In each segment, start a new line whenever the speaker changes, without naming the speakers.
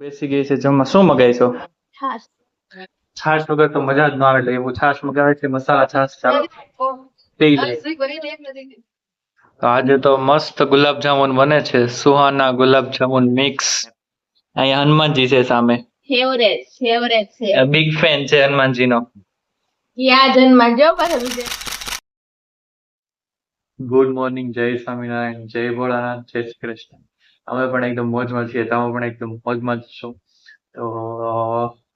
બેસી ગઈ છે જમવા. શું મગાવીશો
છાશ.
છાશ વગર તો મજા જ ન આવે એટલે એવું છાશ મગાવે છે મસાલા છાશ ચાલો. પી લે તો આજે તો મસ્ત ગુલાબ જામુન બને છે સુહાના ગુલાબ જામુન મિક્સ. અહીંયા હનુમાનજી છે સામે.
ફેવરેટ ફેવરેટ છે.
બિગ ફેન છે હનુમાનજી
નો જન્મમાં જો પાછા
ગુડ મોર્નિંગ જય સ્વામિનારાયણ જય ભોળાનાથ જય શ્રી કૃષ્ણ. અમે પણ એકદમ મોજમાં છીએ તમે પણ એકદમ મોજમાં જ છો. તો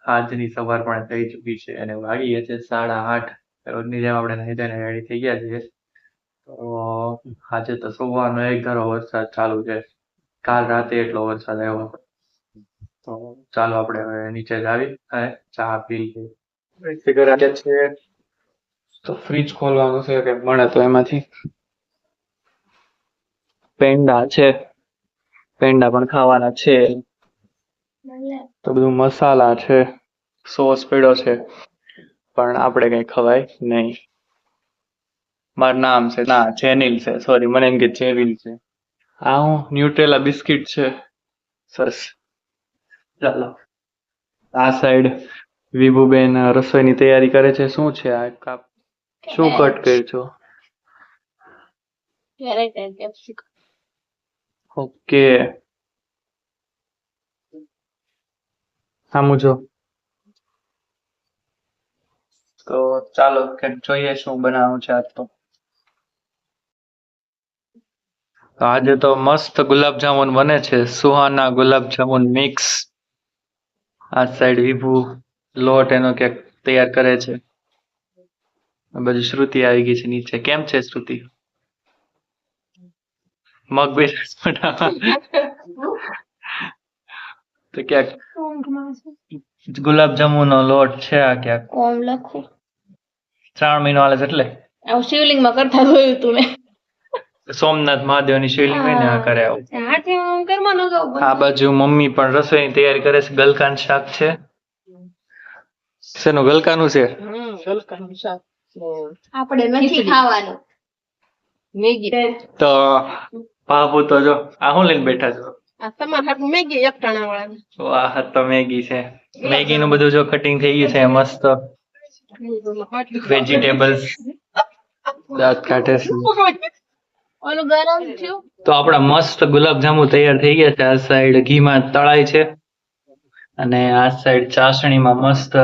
આજની સવાર પણ થઈ ચૂકી છે અને વાગી છે સાડા આઠ. રોજની જેમ આપણે નહીં ધોઈને રેડી થઈ ગયા છીએ. તો આજે તો સવારનો એક ધારો વરસાદ ચાલુ છે. કાલ રાતે એટલો વરસાદ આવ્યો. તો ચાલો આપણે હવે નીચે જ આવી અને ચા પી લઈએ. છે. તો ફ્રીજ ખોલવાનું છે કે મળે તો એમાંથી? પેંડા છે. પેંડા પણ ખાવાના છે. તો બધું મસાલા છે સોસ પીડો છે પણ આપણે કઈ ખવાય નહીં. મારું નામ છે ના જેનિલ છે સોરી મને એમ કે જેવિલ છે. આ હું ન્યુટ્રેલા બિસ્કિટ છે. સરસ. ચાલો. આ સાઈડ વિભુબેન રસોઈની તૈયારી કરે છે. શું છે આ કાપ? શું કટ કર્યું છો? ઓકે. સામું જો તો ચાલો કે જોઈએ શું બનાવવું છે આજ તો. આજે તો મસ્ત ગુલાબ જામુન બને છે. સુહાના ગુલાબ જામુન મિક્સ. આ સાઈડ વિભુ લોટ એનો ક્યાંક તૈયાર કરે છે. બાજુ શ્રુતિ આવી ગઈ છે નીચે. કેમ છે શ્રુતિ? મગ બે તો ક્યાંક ગુલાબ જાંબુનો લોટ છે આ ક્યાંક?
ઓમ લખું.
શ્રાવણ મહિનો હાલે છે એટલે?
આવું શિવલિંગમાં કરતા જોયું તું મેં.
સોમનાથ મહાદેવની શિવલિંગ હોય ને આ કરે આવું. આ બાજુ મમ્મી પણ રસોઈની તૈયારી કરે છે ગલકાન શાક છે. શેનું ગલકાનું છે?
આપણે નથી ખાવાનું. મેગી.
તો બાપુ તો જો. આ હું લઈને બેઠા છો?
તમારા મેગી વાળા
વાહ તો મેગી છે. મેગી નું બધું જો કટિંગ થઈ ગયું છે મસ્ત. વેજીટેબલ્સ દાંત કાઢે છે.
ઓલું ગરમ થયું.
તો આપણા મસ્ત ગુલાબજાંબુ તૈયાર થઈ ગયા છે. આ સાઈડ ઘીમાં તળાય છે. અને આ સાઈડ ચાસણીમાં મસ્ત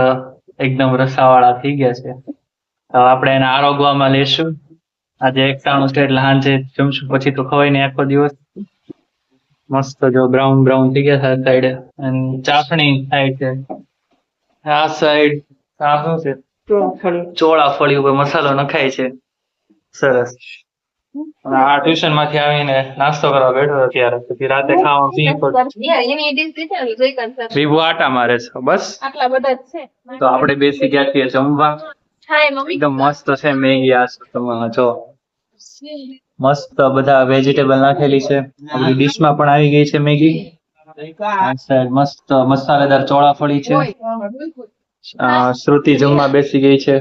એકદમ રસાવાળા થઈ ગયા છે. આપણે એને આરોગવામાં લેશું. આજે એકટાણું છે એટલે સાંજે જમશું પછી તો ખવાય નહીં આખો દિવસ. મસ્ત જો બ્રાઉન બ્રાઉન થઈ ગયા સાઈડ અને ચાસણી થાય છે. આ સાઈડ આ શું છે. ચોળા ફળી ઉપર મસાલો નખાય છે. સરસ. આ ટ્યુશનમાંથી આવીને નાસ્તો કરવા બેઠો હતો ત્યારે પછી રાતે ખાવા પી
ને
વિભુ આટા મારે છે બસ.
આટલા બધા છે.
તો આપણે બેસી ગયા છીએ જમવા. એકદમ મસ્ત છે મેગી આ તમારા જો. મસ્ત બધા વેજીટેબલ નાખેલી છે. આપણી ડીશમાં પણ આવી ગઈ છે મેગી. મસ્ત, મસાલેદાર ચોળાફળી છે. શ્રુતિ જમવા બેસી ગઈ છે.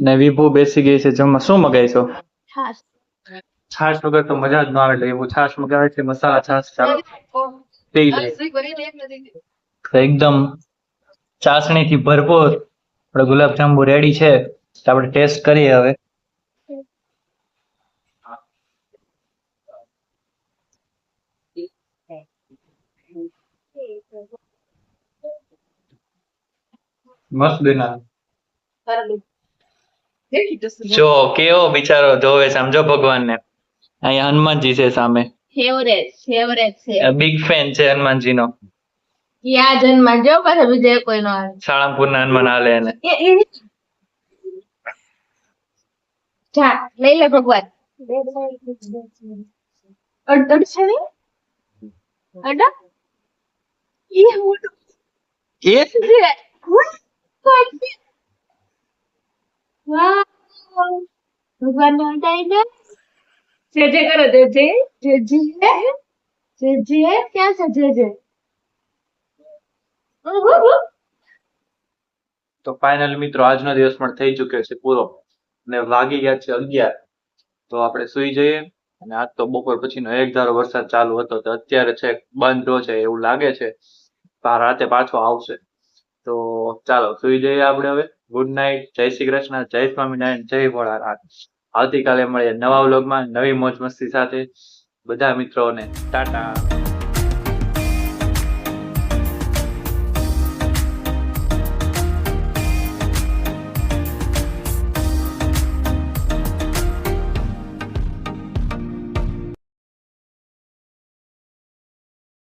ને વિભુ બેસી ગઈ છે જમવા. શું મગાવીશો?
છાશ
છાશ વગર તો મજા જ ન આવે એટલે એવું છાશ મગાવે છે, મસાલા છાશ ચાલો. એકદમ ચાસણી થી ભરપૂર. આપણે ગુલાબ જાંબુ રેડી છે આપણે ટેસ્ટ કરીએ હવે. મસ્ત બના જો. કેવો બિચારો જોવે સમજો ભગવાન ને અહીંયા હનુમાનજી છે સામે.
ફેવરેટ ફેવરેટ છે.
બિગ ફેન છે હનુમાનજી નો
યા જન્મમાં જો પાછા બીજે કોઈ નો આવે.
સાળંગપુર ના હનુમાન હાલે એને.
જા લઈ લે ભગવાન. અડ અડ છે ને અડ? એ હું?
એ?
ને
તો ફાઇનલ મિત્રો, આજનો દિવસ પણ થઈ ચુક્યો છે પૂરો. ને વાગી ગયા છે અગિયાર. તો આપણે સુઈ જઈએ. અને આજ તો બપોર પછીનો એક ધારો વરસાદ ચાલુ હતો, તો અત્યારે છે બંધ છે એવું લાગે છે. રાતે પાછો આવશે. તો ચાલો, સુઈ જઈએ આપણે હવે. ગુડ નાઇટ જય શ્રી કૃષ્ણ. જય સ્વામિનારાયણ. જય ભોળાનાથ. આવતીકાલે મળીએ નવા વ્લોગમાં. નવી મોજ મસ્તી સાથે. બધા મિત્રોને. ટાટા.